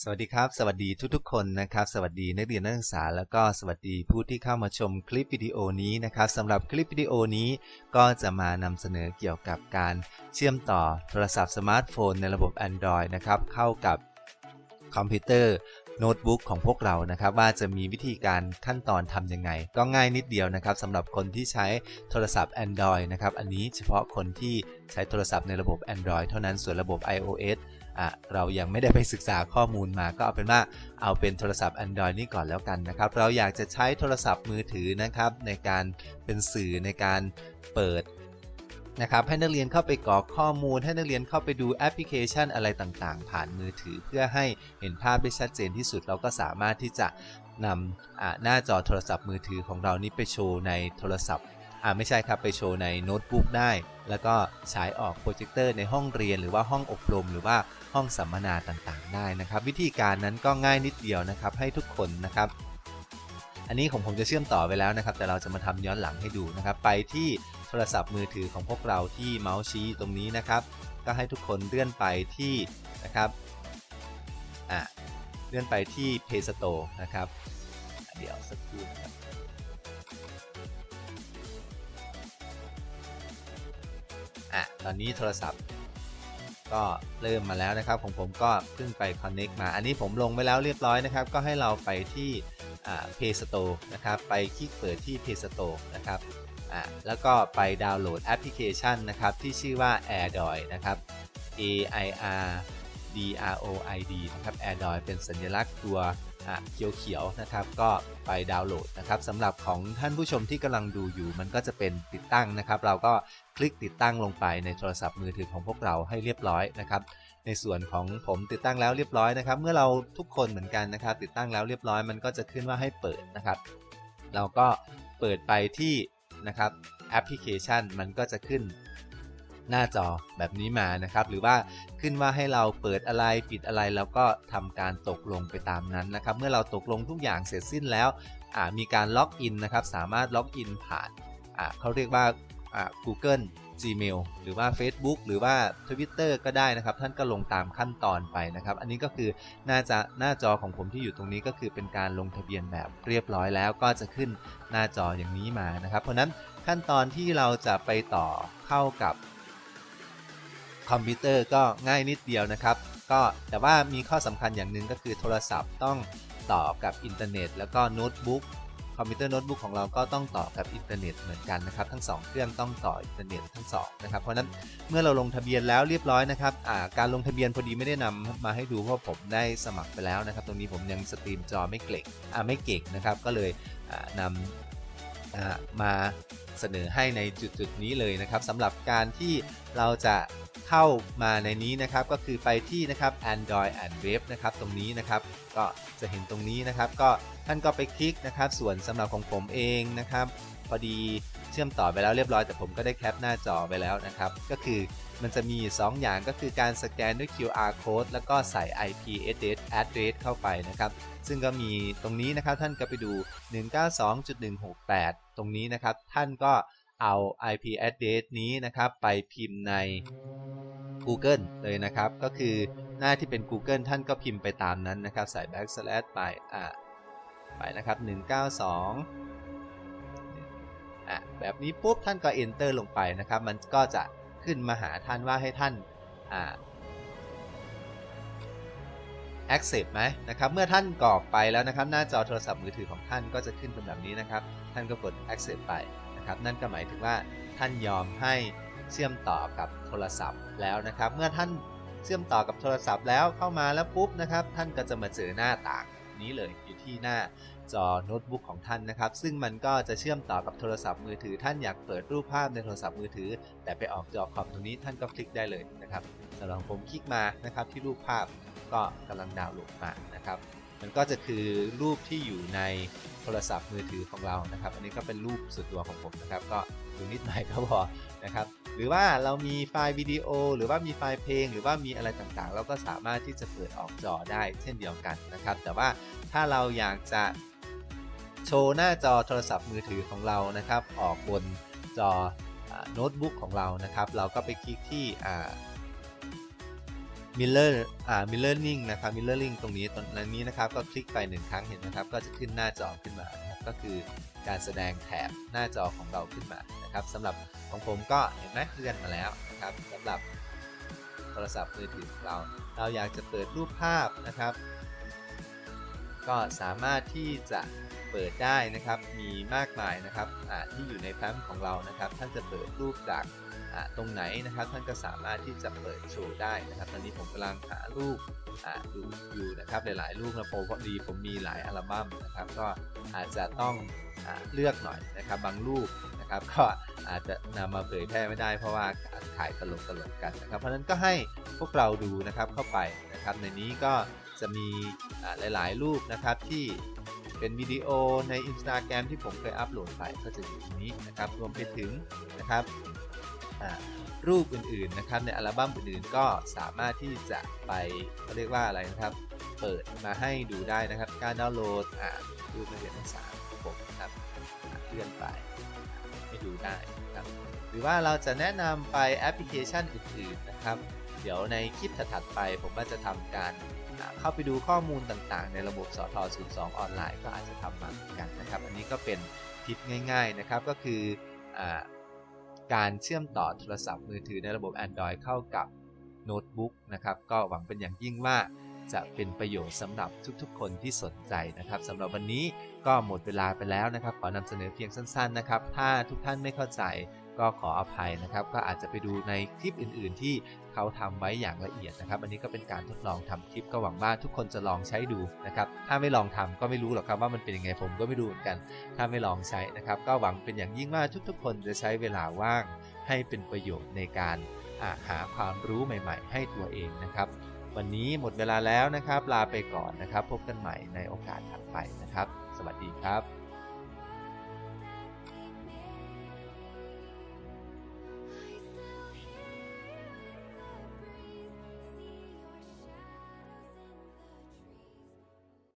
สวัสดีครับ สวัสดีทุกๆ คนนะครับ สวัสดีนักเรียนนักศึกษา แล้วก็สวัสดีผู้ที่เข้ามาชมคลิปวิดีโอนี้นะครับสำหรับคลิปวิดีโอนี้ก็จะมานำเสนอเกี่ยวกับการเชื่อมต่อโทรศัพท์สมาร์ทโฟนในระบบ Android นะครับเข้ากับคอมพิวเตอร์ โน้ตบุ๊กของพวกเรานะครับว่าจะมีวิธีการขั้นตอนทำยังไง ก็ง่ายนิดเดียวนะครับสำหรับคนที่ใช้โทรศัพท์ Android นะครับอันนี้เฉพาะคนที่ใช้โทรศัพท์ในระบบ Android เท่านั้นส่วนระบบ iOS อะเรายังไม่ได้ไปศึกษาข้อมูลมาก็เอาเป็นว่าเอาเป็นโทรศัพท์ Android นี่ก่อนแล้วกันนะครับ เราอยากจะใช้โทรศัพท์มือถือนะครับในการเป็นสื่อในการเปิด นะครับให้นักเรียนเข้าไปกรอกข้อมูล ให้นักเรียนเข้าไปดูแอปพลิเคชันอะไรต่างๆ ผ่านมือถือเพื่อให้เห็นภาพได้ชัดเจนที่สุดเราก็สามารถที่จะนำหน้าจอโทรศัพท์มือถือของเรานี้ไปโชว์ในโทรศัพท์อ่าไม่ใช่ครับไปโชว์ในโน้ตบุ๊กได้ แล้วก็ฉายออกโปรเจคเตอร์ในห้องเรียนหรือว่าห้องอบรม หรือว่าห้องสัมมนาต่างๆ ได้นะครับ วิธีการนั้นก็ง่ายนิดเดียวนะครับให้ทุกคนนะครับ อันนี้ของผมจะเชื่อมต่อไปแล้วนะครับ แต่เราจะมาทำย้อนหลังให้ดูนะครับ ไปที่โทรศัพท์มือถือของพวกเราที่เมาส์ชี้ตรงนี้นะครับ ก็ให้ทุกคนเลื่อนไปที่นะครับอ่าเลื่อนไปที่ Play Store นะครับ เดี๋ยวสักครู่นะครับอะตอนนี้โทรศัพท์ก็เริ่มมาแล้วนะครับของผมก็เพิ่งไป Connect มา อันนี้ผมลงไปแล้วเรียบร้อยนะครับ ก็ให้เราไปที่ Play Store นะครับ ไปคลิกเปิดที่ Play Store นะครับแล้วก็ไปดาวน์โหลดแอปพลิเคชันนะครับที่ชื่อว่า AirDroid นะครับ A I R D R O I D นะครับ AirDroid เป็นสัญลักษณ์ตัวเขียวๆนะครับ ก็ไปดาวน์โหลดนะครับสำหรับของท่านผู้ชมที่กำลังดูอยู่ มันก็จะเป็นติดตั้งนะครับ เราก็คลิกติดตั้งลงไปในโทรศัพท์มือถือของพวกเราให้เรียบร้อยนะครับ ในส่วนของผมติดตั้งแล้วเรียบร้อยนะครับ เมื่อเราทุกคนเหมือนกันนะครับ ติดตั้งแล้วเรียบร้อยมันก็จะขึ้นว่าให้เปิดนะครับ เราก็เปิดไปที่นะครับแอปพลิเคชันมันก็จะขึ้นหน้าจอแบบนี้มานะครับ หรือว่าขึ้นว่าให้เราเปิดอะไรปิดอะไรแล้วก็ทำการตกลงไปตามนั้นนะครับ เมื่อเราตกลงทุกอย่างเสร็จสิ้นแล้วมีการล็อกอินนะครับ สามารถล็อกอินผ่านเขาเรียกว่า Google Gmail หรือว่า Facebook หรือว่า Twitter ก็ได้นะครับ ท่านก็ลงตามขั้นตอนไปนะครับ อันนี้ก็คือน่าจะหน้าจอของผมที่อยู่ตรงนี้ก็คือเป็นการลงทะเบียนแบบเรียบร้อยแล้วก็จะขึ้นหน้าจออย่างนี้มานะครับ เพราะนั้นขั้นตอนที่เราจะไปต่อเข้ากับคอมพิวเตอร์ก็ง่ายนิดเดียวนะครับ ก็แต่ว่ามีข้อสำคัญอย่างหนึ่งก็คือโทรศัพท์ต้องต่อกับอินเทอร์เน็ต แล้วก็โน้ตบุ๊ก อมพิวเตอร์โน้ตบุ๊กของเราก็ต้องต่อกับอินเทอร์เน็ตเหมือนกันนะครับ ทั้ง 2 เครื่องต้องต่ออินเทอร์เน็ตทั้งสองนะครับเพราะนั้นเมื่อเราลงทะเบียนแล้วเรียบร้อยนะครับาการลงทะเบียนพอดีไม่ได้นำมาให้ดูเพราะผมได้สมัครไปแล้วนะครับ ตรงนี้ผมยังสตรีมจอไม่เก่งไม่เก่งนะครับ ก็เลยนำอ่ามาเสนอให้ในจุดๆนี้เลยนะครับสำหรับการที่เราจะ เข้ามาในนี้นะครับก็คือไปที่นะครับ Android and Web นะครับตรงนี้นะครับก็จะเห็นตรงนี้นะครับ ก็ท่านก็ไปคลิกนะครับ ส่วนสำหรับของผมเองนะครับพอดีเชื่อมต่อไปแล้วเรียบร้อยแต่ผมก็ได้แคปหน้าจอไปแล้วนะครับ ก็คือมันจะมี 2 อย่างก็คือการสแกนด้วย QR code แล้วก็ใส่ IP address address เข้าไปนะครับ ซึ่งก็มีตรงนี้นะครับท่านก็ไปดู 192.168 ตรงนี้นะครับ ท่านก็เอา IP address นี้นะครับ ไปพิมพ์ใน Google เลยนะครับ ก็คือหน้าที่เป็น Google ท่านก็พิมพ์ไปตามนั้นนะครับ ใส่ backslash ไปอ่าไปนะครับ 192อะแบบนี้ปุ๊บท่านก็ enter ลงไปนะครับ มันก็จะขึ้นมาหาท่านว่าให้ท่านอ่า accept ไหมนะครับ เมื่อท่านกรอกไปแล้วนะครับ หน้าจอโทรศัพท์มือถือของท่านก็จะขึ้นเป็นแบบนี้นะครับ ท่านก็กด accept ไปนะครับ นั่นก็หมายถึงว่าท่านยอมให้ เชื่อมต่อกับโทรศัพท์แล้วนะครับ เมื่อท่านเชื่อมต่อกับโทรศัพท์แล้วเข้ามาแล้วปุ๊บนะครับ ท่านก็จะมาเจอหน้าต่างนี้เลยอยู่ที่หน้าจอโน้ตบุ๊กของท่านนะครับ ซึ่งมันก็จะเชื่อมต่อกับโทรศัพท์มือถือ ท่านอยากเปิดรูปภาพในโทรศัพท์มือถือ แต่ไปออกจอคอมตรงนี้ท่านก็คลิกได้เลยนะครับสำหรับผมคลิกมานะครับที่รูปภาพก็กำลังดาวน์โหลดมานะครับ มันก็จะคือรูปที่อยู่ในโทรศัพท์มือถือของเรานะครับ อันนี้ก็เป็นรูปส่วนตัวของผมนะครับ ก็ดูนิดหน่อยก็พอนะครับ หรือว่าเรามีไฟล์วิดีโอ หรือว่ามีไฟล์เพลง หรือว่ามีอะไรต่างๆ เราก็สามารถที่จะเปิดออกจอได้เช่นเดียวกันนะครับ แต่ว่าถ้าเราอยากจะโชว์หน้าจอโทรศัพท์มือถือของเรานะครับ ออกบนจอโน้ตบุ๊กของเรานะครับ เราก็ไปคลิกที่ Mirror อ่า Mirroring นะครับ Mirroring ตรงนี้ตรงนี้นะครับ ก็คลิกไปหนึ่งครั้งเห็นไหมครับ ก็จะขึ้นหน้าจอขึ้นมานะครับก็คือ การแสดงแถบหน้าจอของเราขึ้นมานะครับสำหรับของผมก็เห็นไหมเลื่อนมาแล้วนะครับสำหรับโทรศัพท์มือถือของเรา เราอยากจะเปิดรูปภาพนะครับ ก็สามารถที่จะ เปิดได้นะครับ มีมากมายนะครับที่อยู่ในแฟ้มของเรานะครับ ท่านจะเปิดรูปจากตรงไหนนะครับ ท่านก็สามารถที่จะเปิดโชว์ได้นะครับ ตอนนี้ผมกำลังหารูปดูอยู่นะครับหลายๆรูปนะผมพอดีผมมีหลายอัลบั้มนะครับ ก็อาจจะต้องอเลือกหน่อยนะครับ บางรูปนะครับ ก็อาจจะนำมาเผยแพร่ไม่ได้เพราะว่าการถ่ายตลกตลกๆกันนะครับ เพราะฉะนั้นก็ให้พวกเราดูนะครับเข้าไปนะครับ ในนี้ก็จะมีหลาย ๆ รูปนะครับที่ เป็นวิดีโอใน Instagram ที่ผมเคยอัปโหลดไปก็จะอยู่ตรงนี้นะครับ รวมไปถึงนะครับรูปอื่นๆนะครับในอัลบั้มอื่นๆก็สามารถที่จะไปเขาเรียกว่าอะไรนะครับ เปิดมาให้ดูได้นะครับ การดาวน์โหลดอ่ารูปนักเรียนนักศึกษาของผมนะครับเลื่อนไปให้ดูได้นะครับหรือว่าเราจะแนะนำไปแอปพลิเคชันอื่นๆนะครับ เดี๋ยวในคลิปถัดๆไปผมก็จะทำการ เข้าไปดูข้อมูลต่างๆ ในระบบสท02 ออนไลน์ก็อาจจะทำมาเหมือนกันนะครับ อันนี้ก็เป็นทิปง่าย ๆนะครับก็คืออการเชื่อมต่อโทรศัพท์มือถือในระบบ Android เข้ากับโน้ตบุ๊กนะครับก็หวังเป็นอย่างยิ่งว่าจะเป็นประโยชน์สำหรับทุกๆ คนที่สนใจนะครับสำหรับวันนี้ก็หมดเวลาไปแล้วนะครับ ขอนำเสนอเพียงสั้นๆนะครับ ถ้าทุกท่านไม่เข้าใจ ก็ขออภัยนะครับ ก็อาจจะไปดูในคลิปอื่น ๆ ที่เขาทำไว้อย่างละเอียดนะครับ อันนี้ก็เป็นการทดลองทำคลิปก็หวังว่าทุกคนจะลองใช้ดูนะครับ ถ้าไม่ลองทำก็ไม่รู้หรอกครับว่ามันเป็นยังไงผมก็ไม่รู้เหมือนกัน ถ้าไม่ลองใช้นะครับ ก็หวังเป็นอย่างยิ่งว่าทุกๆ คนจะใช้เวลาว่างให้เป็นประโยชน์ในการาหาความรู้ใหม่ ๆ ให้ตัวเองนะครับ วันนี้หมดเวลาแล้วนะครับ ลาไปก่อนนะครับ พบกันใหม่ในโอกาสถัดไปนะครับ สวัสดีครับ